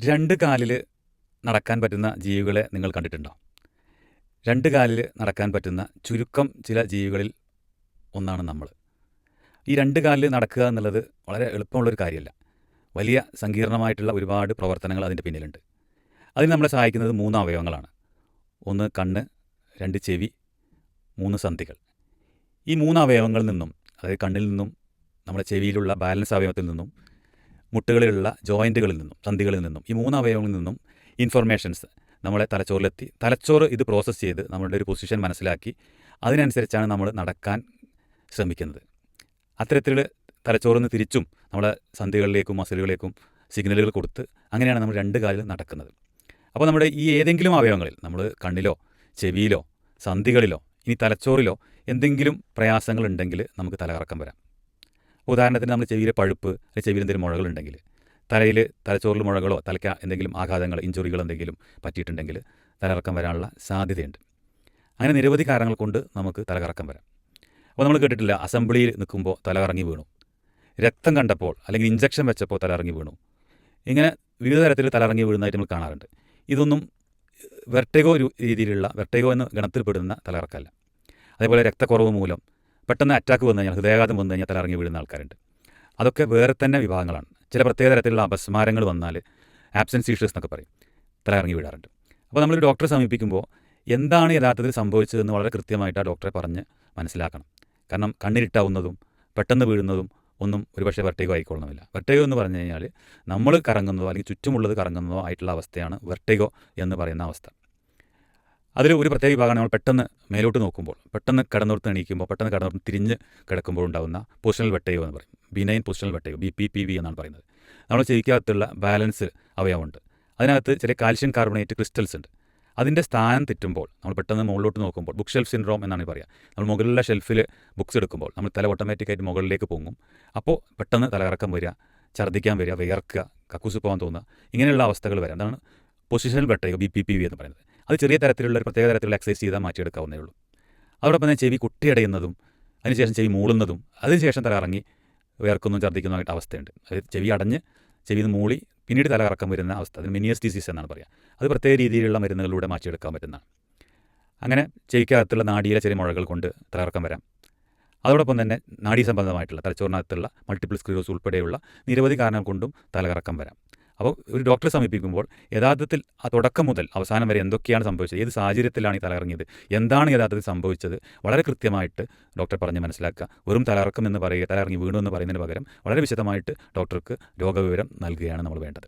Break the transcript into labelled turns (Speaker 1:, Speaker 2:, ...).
Speaker 1: രണ്ട് കാലിൽ നടക്കാൻ പറ്റുന്ന ജീവികളെ നിങ്ങൾ കണ്ടിട്ടുണ്ടോ? രണ്ട് കാലിൽ നടക്കാൻ പറ്റുന്ന ചുരുക്കം ചില ജീവികളിൽ ഒന്നാണ് നമ്മൾ. ഈ രണ്ട് കാലിൽ നടക്കുക എന്നുള്ളത് വളരെ എളുപ്പമുള്ളൊരു കാര്യമല്ല. വലിയ സങ്കീർണമായിട്ടുള്ള ഒരുപാട് പ്രവർത്തനങ്ങൾ അതിന്റെ പിന്നിലുണ്ട്. അതിന് നമ്മളെ സഹായിക്കുന്നത് മൂന്ന് അവയവങ്ങളാണ്. ഒന്ന് കണ്ണ് രണ്ട് ചെവി മൂന്ന് സന്ധികൾ. ഈ മൂന്ന് അവയവങ്ങളിൽ നിന്നും അതായത് കണ്ണിൽ നിന്നും നമ്മുടെ ചെവിയിലുള്ള ബാലൻസ് അവയവത്തിൽ നിന്നും മുട്ടുകളിലുള്ള ജോയിന്റുകളിൽ നിന്നും സന്ധികളിൽ നിന്നും ഈ മൂന്ന് അവയവങ്ങളിൽ നിന്നും ഇൻഫർമേഷൻസ് നമ്മളെ തലച്ചോറിലെത്തി. തലച്ചോറ് ഇത് പ്രോസസ്സ് ചെയ്ത് നമ്മളുടെ ഒരു പൊസിഷൻ മനസ്സിലാക്കി അതിനനുസരിച്ചാണ് നമ്മൾ നടക്കാൻ ശ്രമിക്കുന്നത്. അത്തരത്തിൽ തലച്ചോറിൽ നിന്ന് തിരിച്ചും നമ്മളെ സന്ധികളിലേക്കും മസിലുകളിലേക്കും സിഗ്നലുകൾ കൊടുത്ത് അങ്ങനെയാണ് നമ്മൾ രണ്ട് കാലിൽ നടക്കുന്നത്. അപ്പോൾ നമ്മുടെ ഈ ഏതെങ്കിലും അവയവങ്ങളിൽ നമ്മൾ കണ്ണിലോ ചെവിയിലോ സന്ധികളിലോ ഇനി തലച്ചോറിലോ എന്തെങ്കിലും പ്രയാസങ്ങളുണ്ടെങ്കിൽ നമുക്ക് തലകറക്കം വരാം. ഉദാഹരണത്തിന് നമ്മൾ ചെവിയിലെ പഴുപ്പ് അല്ലെങ്കിൽ ചെവിയിൽ എന്തെങ്കിലും മുഴകളുണ്ടെങ്കിൽ തലയിൽ തലച്ചോറിൽ മുഴകളോ തലയ്ക്ക് എന്തെങ്കിലും ആഘാതങ്ങൾ ഇഞ്ചുറികൾ എന്തെങ്കിലും പറ്റിയിട്ടുണ്ടെങ്കിൽ തലകറക്കം വരാനുള്ള സാധ്യതയുണ്ട്. അങ്ങനെ നിരവധി കാരണങ്ങൾ കൊണ്ട് നമുക്ക് തലകറക്കം വരാം. അപ്പോൾ നമ്മൾ കേട്ടിട്ടില്ല അസംബ്ലിയിൽ നിൽക്കുമ്പോൾ തലകറങ്ങി വീണു. രക്തം കണ്ടപ്പോൾ അല്ലെങ്കിൽ ഇഞ്ചക്ഷൻ വെച്ചപ്പോൾ തലകറങ്ങി വീണു. ഇങ്ങനെ വിവിധ തരത്തിൽ തലകറങ്ങി വീഴുന്നതായിട്ട് നമ്മൾ കാണാറുണ്ട്. ഇതൊന്നും വെർട്ടേഗോ രീതിയിലുള്ള വെർട്ടേഗോ എന്ന ഗണത്തിൽപ്പെടുന്ന തലകറക്കല്ല. അതേപോലെ രക്തക്കുറവ് മൂലം പെട്ടെന്ന് അറ്റാക്ക് വന്നു കഴിഞ്ഞാൽ ഹൃദയാഘാതം വന്നു കഴിഞ്ഞാൽ തലറങ്ങി വീഴുന്ന ആൾക്കാരുണ്ട്. അതൊക്കെ വേറെ തന്നെ വിഭാഗങ്ങളാണ്. ചില പ്രത്യേക തരത്തിലുള്ള അപസ്മാരങ്ങൾ വന്നാൽ ആബ്സെൻസ് ഇഷ്യൂസ് എന്നൊക്കെ പറയും. തലറങ്ങി വീഴാറുണ്ട്. അപ്പോൾ നമ്മൾ ഡോക്ടറെ സമീപിക്കുമ്പോൾ എന്താണ് യഥാർത്ഥത്തിൽ സംഭവിച്ചതെന്ന് വളരെ കൃത്യമായിട്ട് ആ ഡോക്ടറെ പറഞ്ഞ് മനസ്സിലാക്കണം. കാരണം കണ്ണിരിട്ടാവുന്നതും പെട്ടെന്ന് വീഴുന്നതും ഒന്നും ഒരുപക്ഷെ വെർട്ടേഗോ ആയിക്കൊള്ളണമില്ല. വെർട്ടേഗോ എന്ന് പറഞ്ഞു കഴിഞ്ഞാൽ നമ്മൾ കറങ്ങുന്നതോ അല്ലെങ്കിൽ ചുറ്റുമുള്ളത് കറങ്ങുന്നതോ ആയിട്ടുള്ള അവസ്ഥയാണ് വെർട്ടേഗോ എന്ന് പറയുന്ന അവസ്ഥ. അതിൽ ഒരു പ്രത്യേക വിഭാഗമാണ് നമ്മൾ പെട്ടെന്ന് മേലോട്ട് നോക്കുമ്പോൾ പെട്ടെന്ന് കടന്നോർത്ത് എണീക്കുമ്പോൾ പെട്ടെന്ന് കടന്നോർത്ത് തിരിഞ്ഞ് കിടക്കുമ്പോൾ ഉണ്ടാകുന്ന പൊസിഷണൽ വെട്ടയോ എന്ന് പറയും. ബിനൈൻ പൊസിഷണൽ വെട്ടയോ ബി പി പി വി എന്നാണ് പറയുന്നത്. നമ്മൾ ചെയ്യിക്കാത്തുള്ള ബാലൻസ് അവയവമുണ്ട്. അതിനകത്ത് ചില കാൽഷ്യം കാർബണേറ്റ് ക്രിസ്റ്റൽസ് ഉണ്ട്. അതിന്റെ സ്ഥാനം തെറ്റുമ്പോൾ നമ്മൾ പെട്ടെന്ന് മുകളിലോട്ട് നോക്കുമ്പോൾ ബുക്ക് ഷെൽഫ് സിൻഡ്രോം എന്നാണ് പറയുക. നമ്മൾ മുകളിലുള്ള ഷെൽഫിൽ ബുക്സ് എടുക്കുമ്പോൾ നമ്മൾ തല ഓട്ടോമാറ്റിക്കായിട്ട് മുകളിലേക്ക് പോകും അപ്പോൾ പെട്ടെന്ന് തലകറക്കം വരിക ഛർദ്ദിക്കാൻ വരിക വിയർക്കുക കക്കൂസ് പോകാൻ തോന്നുക ഇങ്ങനെയുള്ള അവസ്ഥകൾ വരാം. അതാണ് പൊസിഷണൽ വെട്ടയോ ബി പി പി വി എന്ന് പറയുന്നത്. അത് ചെറിയ തരത്തിലുള്ള ഒരു പ്രത്യേക തരത്തിലുള്ള എക്സസൈസ് ചെയ്താൽ മാറ്റിയെടുക്കാവുന്നേ ഉള്ളൂ. അതോടൊപ്പം തന്നെ ചെവി കുട്ടിയടയുന്നതും അതിനുശേഷം ചെവി മൂളുന്നതും അതിനുശേഷം തല ഇറങ്ങി വേർക്കുന്നതും ഛർദ്ദിക്കുന്നതായിട്ട് അവസ്ഥയുണ്ട്. അതായത് ചെവി അടഞ്ഞ് ചെവി മൂളി പിന്നീട് തല കറക്കം വരുന്ന അവസ്ഥ അതിന് മിനിയസ് ഡിസീസ് എന്നാണ് പറയുക. അത് പ്രത്യേക രീതിയിലുള്ള മരുന്നുകളിലൂടെ മാറ്റിയെടുക്കാൻ പറ്റുന്നതാണ്. അങ്ങനെ ചെവിക്കകത്തുള്ള നാടിയിലെ ചെറിയ മുഴകൾ കൊണ്ട് തലകറക്കം വരാം. അതോടൊപ്പം തന്നെ നാഡീ സംബന്ധമായിട്ടുള്ള തലച്ചോറിനകത്തുള്ള മൾട്ടിപ്പിൾ സ്ക്ലീറോസ് ഉൾപ്പെടെയുള്ള നിരവധി കാരണം കൊണ്ടും തലകറക്കം വരാം. അപ്പോൾ ഒരു ഡോക്ടറെ സമീപിക്കുമ്പോൾ യഥാർത്ഥത്തിൽ ആ തുടക്കം മുതൽ അവസാനം വരെ എന്തൊക്കെയാണ് സംഭവിച്ചത്? ഏത് സാഹചര്യത്തിലാണ് ഈ തലകറങ്ങിയത്? എന്താണ് യഥാർത്ഥത്തിൽ സംഭവിച്ചത്? വളരെ കൃത്യമായിട്ട് ഡോക്ടർ പറഞ്ഞ് മനസ്സിലാക്കുക. വെറും തലകറക്കം എന്ന് പറയുക തലകറങ്ങി വീണു എന്ന് പറയുന്നതിന് പകരം വളരെ വിശദമായിട്ട് ഡോക്ടർക്ക് രോഗവിവരം നൽകുകയാണ് നമ്മൾ വേണ്ടത്.